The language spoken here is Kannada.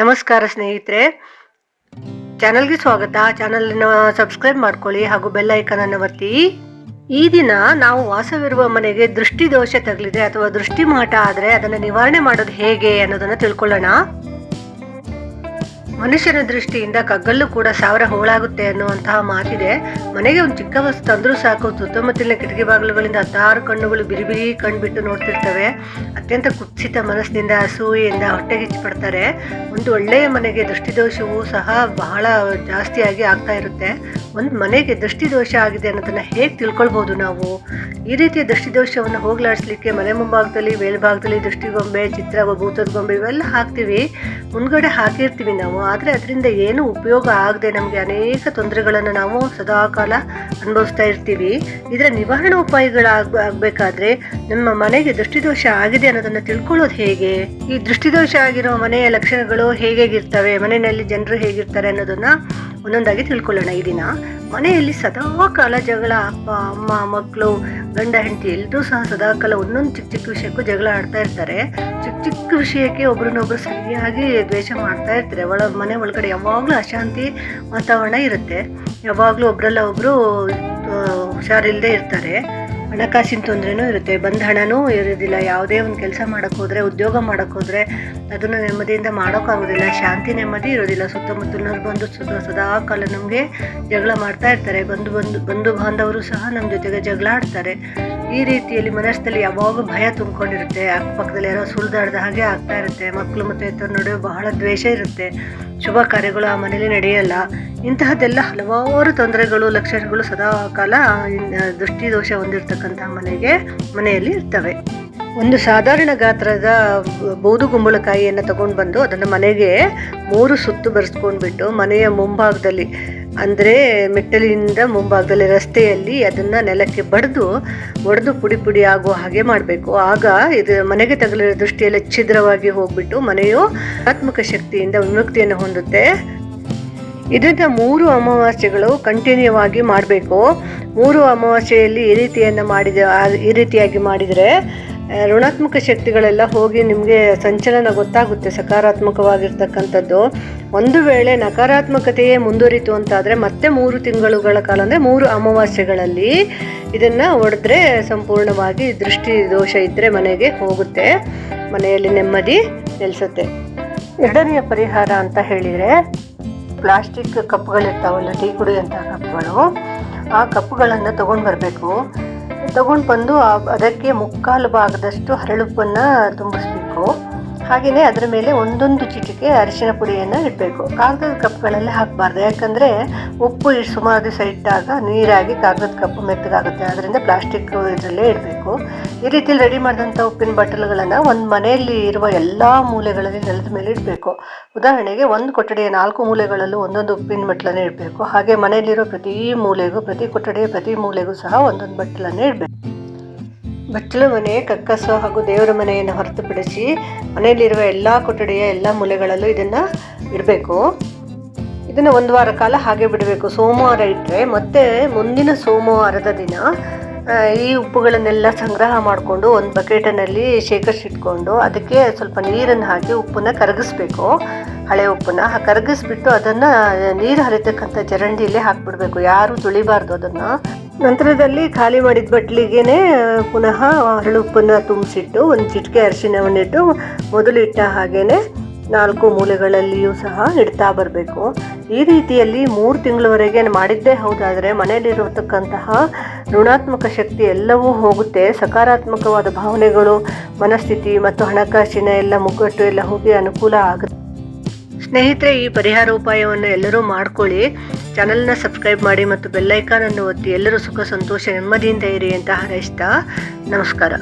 ನಮಸ್ಕಾರ ಸ್ನೇಹಿತರೆ. ಚಾನಲ್ಗೆ ಸ್ವಾಗತ. ಚಾನಲ್ನ ಸಬ್ಸ್ಕ್ರೈಬ್ ಮಾಡ್ಕೊಳ್ಳಿ ಹಾಗೂ ಬೆಲ್ ಐಕನ್ ಅನ್ನು ಒತ್ತಿ. ಈ ದಿನ ನಾವು ವಾಸವಿರುವ ಮನೆಗೆ ದೃಷ್ಟಿ ದೋಷ ತಗಲಿದೆ ಅಥವಾ ದೃಷ್ಟಿ ಮಾಟ ಆದರೆ ಅದನ್ನು ನಿವಾರಣೆ ಮಾಡೋದು ಹೇಗೆ ಅನ್ನೋದನ್ನು ತಿಳ್ಕೊಳ್ಳೋಣ. ಮನುಷ್ಯನ ದೃಷ್ಟಿಯಿಂದ ಕಗ್ಗಲ್ಲು ಕೂಡ ಸಾವಿರ ಹೋಳಾಗುತ್ತೆ ಅನ್ನುವಂತಹ ಮಾತಿದೆ. ಮನೆಗೆ ಒಂದು ಚಿಕ್ಕ ವಸ್ತು ತಂದರೂ ಸಾಕು. ಸುತ್ತಮುತ್ತಲಿನ ಕಿಟಕಿ ಬಾಗಿಲುಗಳಿಂದ ಹತ್ತಾರು ಕಣ್ಣುಗಳು ಬಿರಿಬಿರಿ ಬಿರಿ ಕಣ್ಬಿಟ್ಟು ನೋಡ್ತಿರ್ತವೆ. ಅತ್ಯಂತ ಕುತ್ಸಿತ ಮನಸ್ಸಿನಿಂದ, ಅಸೂಯೆಯಿಂದ ಹೊಟ್ಟೆಗಿಚ್ಚಿ ಪಡ್ತಾರೆ ಒಂದು ಒಳ್ಳೆಯ ಮನೆಗೆ ದೃಷ್ಟಿದೋಷವು ಸಹ ಬಹಳ ಜಾಸ್ತಿಯಾಗಿ ಆಗ್ತಾ ಇರುತ್ತೆ. ಒಂದು ಮನೆಗೆ ದೃಷ್ಟಿದೋಷ ಆಗಿದೆ ಅನ್ನೋದನ್ನು ಹೇಗೆ ತಿಳ್ಕೊಳ್ಬೋದು ನಾವು? ಈ ರೀತಿಯ ದೃಷ್ಟಿದೋಷವನ್ನು ಹೋಗ್ಲಾಡಿಸ್ಲಿಕ್ಕೆ ಮನೆ ಮುಂಭಾಗದಲ್ಲಿ, ಮೇಲ್ಭಾಗದಲ್ಲಿ ದೃಷ್ಟಿಗೊಂಬೆ ಚಿತ್ರ ಭೂತದ ಗೊಂಬೆ ಇವೆಲ್ಲ ಹಾಕ್ತೀವಿ. ಮುಂದ್ಗಡೆ ಹಾಕಿರ್ತೀವಿ ನಾವು. ಆದರೆ ಅದರಿಂದ ಏನು ಉಪಯೋಗ ಆಗದೆ ನಮಗೆ ಅನೇಕ ತೊಂದರೆಗಳನ್ನು ನಾವು ಸದಾಕಾಲ ಅನುಭವಿಸ್ತಾ ಇರ್ತೀವಿ. ಇದರ ನಿವಾರಣಾ ಉಪಾಯಗಳಾಗ, ಆಗಬೇಕಾದ್ರೆ ನಮ್ಮ ಮನೆಗೆ ದೃಷ್ಟಿದೋಷ ಆಗಿದೆ ಅನ್ನೋದನ್ನು ತಿಳ್ಕೊಳ್ಳೋದು ಹೇಗೆ? ಈ ದೃಷ್ಟಿದೋಷ ಆಗಿರೋ ಮನೆಯ ಲಕ್ಷಣಗಳು ಹೇಗೇಗಿರ್ತವೆ? ಮನೆಯಲ್ಲಿ ಜನರು ಹೇಗಿರ್ತಾರೆ ಅನ್ನೋದನ್ನು ಒಂದೊಂದಾಗಿ ತಿಳ್ಕೊಳ್ಳೋಣ ಈ ದಿನ. ಮನೆಯಲ್ಲಿ ಸದಾ ಕಾಲ ಜಗಳ, ಅಪ್ಪ, ಅಮ್ಮ ಮಕ್ಕಳು ಗಂಡ ಹೆಂಡತಿ ಎಲ್ಲರೂ ಸಹ ಸದಾಕಾಲ ಒಂದೊಂದು ಚಿಕ್ಕ ಚಿಕ್ಕ ವಿಷಯಕ್ಕೂ ಜಗಳ ಆಡ್ತಾ ಇರ್ತಾರೆ. ಚಿಕ್ಕ ಚಿಕ್ಕ ವಿಷಯಕ್ಕೆ ಒಬ್ರನ್ನೊಬ್ರು ಸರಿಯಾಗಿ ದ್ವೇಷ ಮಾಡ್ತಾ ಇರ್ತಾರೆ. ಒಳ ಮನೆ ಒಳಗಡೆ ಯಾವಾಗಲೂ ಅಶಾಂತಿ ವಾತಾವರಣ ಇರುತ್ತೆ. ಯಾವಾಗಲೂ ಒಬ್ರಲ್ಲ ಒಬ್ಬರು ಹುಷಾರಿಲ್ಲದೆ ಇರ್ತಾರೆ. ಹಣಕಾಸಿನ ತೊಂದರೆನೂ ಇರುತ್ತೆ, ಬಂದ ಹಣನೂ ಇರೋದಿಲ್ಲ. ಯಾವುದೇ ಒಂದು ಕೆಲಸ ಮಾಡೋಕ್ಕೋದ್ರೆ, ಉದ್ಯೋಗ ಮಾಡೋಕ್ಕೆ ಹೋದರೆ ಅದನ್ನು ನೆಮ್ಮದಿಯಿಂದ ಮಾಡೋಕ್ಕಾಗೋದಿಲ್ಲ. ಶಾಂತಿ, ನೆಮ್ಮದಿ ಇರೋದಿಲ್ಲ. ಸುತ್ತಮುತ್ತಲಿನವ್ರು ಬಂದು ಸುದ, ಸದಾ ಕಾಲ ನಮಗೆ ಜಗಳ ಮಾಡ್ತಾ ಇರ್ತಾರೆ. ಬಂದು ಬಂದು, ಬಂಧು ಬಾಂಧವರು ಸಹ ನಮ್ಮ ಜೊತೆಗೆ ಜಗಳ ಆಡ್ತಾರೆ. ಈ ರೀತಿಯಲ್ಲಿ ಮನಸ್ಸಲ್ಲಿ ಯಾವಾಗ ಭಯ ತುಂಬಿಕೊಂಡಿರುತ್ತೆ. ಅಕ್ಕಪಕ್ಕದಲ್ಲಿ ಯಾರೋ ಸುಳ್ದಾಡ್ದ ಹಾಗೆ ಆಗ್ತಾ ಇರುತ್ತೆ. ಮಕ್ಕಳು ಮತ್ತು ಇತರ ನಡುವೆ ಬಹಳ ದ್ವೇಷ ಇರುತ್ತೆ. ಶುಭ ಕಾರ್ಯಗಳು ಆ ಮನೇಲಿ ನಡೆಯಲ್ಲ. ಇಂತಹದ್ದೆಲ್ಲ ಹಲವಾರು ತೊಂದರೆಗಳು, ಲಕ್ಷಣಗಳು ಸದಾ ಕಾಲ ದೃಷ್ಟಿ ದೋಷ ಹೊಂದಿರತಕ್ಕಂತಹ ಮನೆಗೆ, ಮನೆಯಲ್ಲಿ ಇರ್ತವೆ. ಒಂದು ಸಾಧಾರಣ ಗಾತ್ರದ ಬೌದು ಕುಂಬಳಕಾಯಿಯನ್ನು ತಗೊಂಡು ಬಂದು ಅದನ್ನು ಮನೆಗೆ ಮೂರು ಸುತ್ತು ಬರೆಸ್ಕೊಂಡ್ಬಿಟ್ಟು ಮನೆಯ ಮುಂಭಾಗದಲ್ಲಿ ಅಂದರೆ ಮೆಟ್ಟಲಿನಿಂದ ಮುಂಭಾಗದಲ್ಲಿ ರಸ್ತೆಯಲ್ಲಿ ಅದನ್ನು ನೆಲಕ್ಕೆ ಬಡಿದು, ಒಡೆದು ಪುಡಿ ಪುಡಿ ಆಗುವ ಹಾಗೆ ಮಾಡಬೇಕು. ಆಗ ಇದು ಮನೆಗೆ ತಗಲಿರೋ ದೃಷ್ಟಿಯಲ್ಲಿ ಛಿದ್ರವಾಗಿ ಹೋಗ್ಬಿಟ್ಟು ಮನೆಯು ಆತ್ಮಕ ಶಕ್ತಿಯಿಂದ ವಿಮುಕ್ತಿಯನ್ನು ಹೊಂದುತ್ತೆ. ಇದನ್ನು ಮೂರು ಅಮಾವಾಸ್ಯೆಗಳು ಕಂಟಿನ್ಯೂ ಆಗಿ ಮಾಡಬೇಕು. ಮೂರು ಅಮಾವಾಸ್ಯೆಯಲ್ಲಿ ಈ ರೀತಿಯನ್ನು ಮಾಡಿದ ಈ ರೀತಿಯಾಗಿ ಮಾಡಿದರೆ ಋಣಾತ್ಮಕ ಶಕ್ತಿಗಳೆಲ್ಲ ಹೋಗಿ ನಿಮಗೆ ಸಂಚಲನ ಗೊತ್ತಾಗುತ್ತೆ, ಸಕಾರಾತ್ಮಕವಾಗಿರ್ತಕ್ಕಂಥದ್ದು. ಒಂದು ವೇಳೆ ನಕಾರಾತ್ಮಕತೆಯೇ ಮುಂದುವರಿತು ಅಂತಾದರೆ ಮತ್ತೆ ಮೂರು ತಿಂಗಳುಗಳ ಕಾಲ, ಅಂದರೆ ಮೂರು ಅಮಾವಾಸ್ಯೆಗಳಲ್ಲಿ ಇದನ್ನು ಒಡೆದ್ರೆ ಸಂಪೂರ್ಣವಾಗಿ ದೃಷ್ಟಿ ದೋಷ ಇದ್ದರೆ ಮನೆಗೆ ಹೋಗುತ್ತೆ. ಮನೆಯಲ್ಲಿ ನೆಮ್ಮದಿ ನೆಲೆಸುತ್ತೆ. ಎರಡನೆಯ ಪರಿಹಾರ ಅಂತ ಹೇಳಿದರೆ ಪ್ಲಾಸ್ಟಿಕ್ ಕಪ್ಗಳಿರ್ತಾವಲ್ಲ ಟೀ ಕುಡಿಯುವಂಥ ಕಪ್ಗಳು, ಆ ಕಪ್ಗಳನ್ನು ತೊಗೊಂಡು ಬರಬೇಕು. ತಗೊಂಡು ಬಂದು ಅದಕ್ಕೆ ಮುಕ್ಕಾಲು ಭಾಗದಷ್ಟು ಹರಳುಪ್ಪನ್ನು ತುಂಬಿಸ್ಬೇಕು. ಹಾಗೆಯೇ ಅದರ ಮೇಲೆ ಒಂದೊಂದು ಚಿಟಿಕೆ ಅರಿಶಿನ ಪುಡಿಯನ್ನು ಇಡಬೇಕು. ಕಾಗದದ ಕಪ್ಗಳಲ್ಲಿ ಹಾಕಬಾರ್ದು. ಯಾಕಂದರೆ ಉಪ್ಪು ಸುಮಾರು ದಿವಸ ಇಟ್ಟಾಗ ನೀರಾಗಿ ಕಾಗದದ ಕಪ್ಪು ಮೆತ್ತಗಾಗುತ್ತೆ. ಅದರಿಂದ ಪ್ಲಾಸ್ಟಿಕ್ ಇದರಲ್ಲೇ ಇಡಬೇಕು. ಈ ರೀತಿಯಲ್ಲಿ ರೆಡಿ ಮಾಡಿದಂಥ ಉಪ್ಪಿನ ಬಟ್ಟಲುಗಳನ್ನು ಒಂದು ಮನೆಯಲ್ಲಿ ಇರುವ ಎಲ್ಲ ಮೂಲೆಗಳಲ್ಲಿ ನೆಲದ ಮೇಲೆ ಇಡಬೇಕು. ಉದಾಹರಣೆಗೆ ಒಂದು ಕೊಠಡಿಯ ನಾಲ್ಕು ಮೂಲೆಗಳಲ್ಲೂ ಒಂದೊಂದು ಉಪ್ಪಿನ ಬಟ್ಟಲನ್ನೇ ಇಡಬೇಕು. ಹಾಗೆ ಮನೆಯಲ್ಲಿರೋ ಪ್ರತಿ ಮೂಲೆಗೂ, ಪ್ರತಿ ಕೊಠಡಿಯ ಪ್ರತಿ ಮೂಲೆಗೂ ಸಹ ಒಂದೊಂದು ಬಟ್ಟಲನ್ನೇ ಇಡಬೇಕು. ಬಚ್ಚಲು ಮನೆ, ಕಕ್ಕಸು ಹಾಗೂ ದೇವರ ಮನೆಯನ್ನು ಹೊರತುಪಡಿಸಿ ಮನೆಯಲ್ಲಿರುವ ಎಲ್ಲ ಕೊಠಡಿಯ ಎಲ್ಲ ಮೂಲೆಗಳಲ್ಲೂ ಇದನ್ನು ಇಡಬೇಕು. ಇದನ್ನು ಒಂದು ವಾರ ಕಾಲ ಹಾಗೆ ಬಿಡಬೇಕು. ಸೋಮವಾರ ಇಟ್ಟರೆ ಮತ್ತೆ ಮುಂದಿನ ಸೋಮವಾರದ ದಿನ ಈ ಉಪ್ಪುಗಳನ್ನೆಲ್ಲ ಸಂಗ್ರಹ ಮಾಡಿಕೊಂಡು ಒಂದು ಬಕೆಟನಲ್ಲಿ ಶೇಖರಿಸಿಟ್ಕೊಂಡು ಅದಕ್ಕೆ ಸ್ವಲ್ಪ ನೀರನ್ನು ಹಾಕಿ ಉಪ್ಪನ್ನು ಕರಗಿಸ್ಬೇಕು. ಹಳೆ ಉಪ್ಪನ್ನು ಕರಗಿಸ್ಬಿಟ್ಟು ಅದನ್ನು ನೀರು ಹರಿತಕ್ಕಂಥ ಚರಂಡಿಯಲ್ಲಿ ಹಾಕ್ಬಿಡ್ಬೇಕು. ಯಾರೂ ತುಳಿಬಾರ್ದು ಅದನ್ನು. ನಂತರದಲ್ಲಿ ಖಾಲಿ ಮಾಡಿದ ಬಟ್ಲಿಗೆ ಪುನಃ ಹರಳುಪ್ಪನ್ನು ತುಂಬಿಸಿಟ್ಟು, ಒಂದು ಚಿಟಿಕೆ ಅರಿಶಿನವನ್ನಿಟ್ಟು ಮೊದಲು ಇಟ್ಟ ಹಾಗೇನೆ ನಾಲ್ಕು ಮೂಲೆಗಳಲ್ಲಿಯೂ ಸಹ ಇಡ್ತಾ ಬರಬೇಕು. ಈ ರೀತಿಯಲ್ಲಿ ಮೂರು ತಿಂಗಳವರೆಗೆ ಮಾಡಿದ್ದೇ ಹೌದಾದರೆ ಮನೆಯಲ್ಲಿರತಕ್ಕಂತಹ ಋಣಾತ್ಮಕ ಶಕ್ತಿ ಎಲ್ಲವೂ ಹೋಗುತ್ತೆ. ಸಕಾರಾತ್ಮಕವಾದ ಭಾವನೆಗಳು, ಮನಸ್ಥಿತಿ ಮತ್ತು ಹಣಕಾಸಿನ ಎಲ್ಲ ಮುಗ್ಗಟ್ಟು, ಎಲ್ಲ ಹೋಗಿ ಅನುಕೂಲ ಆಗುತ್ತೆ. ಸ್ನೇಹಿತರೆ, ಈ ಪರಿಹಾರ ಉಪಾಯವನ್ನು ಎಲ್ಲರೂ ಮಾಡ್ಕೊಳ್ಳಿ. ಚಾನಲ್ನ ಸಬ್ಸ್ಕ್ರೈಬ್ ಮಾಡಿ ಮತ್ತು ಬೆಲ್ಲೈಕಾನನ್ನು ಒತ್ತಿ ಎಲ್ಲರೂ ಸುಖ, ಸಂತೋಷ, ನೆಮ್ಮದಿಯಿಂದ ಇರಿ ಅಂತ ಹಾರೈಸ್ತಾ ನಮಸ್ಕಾರ.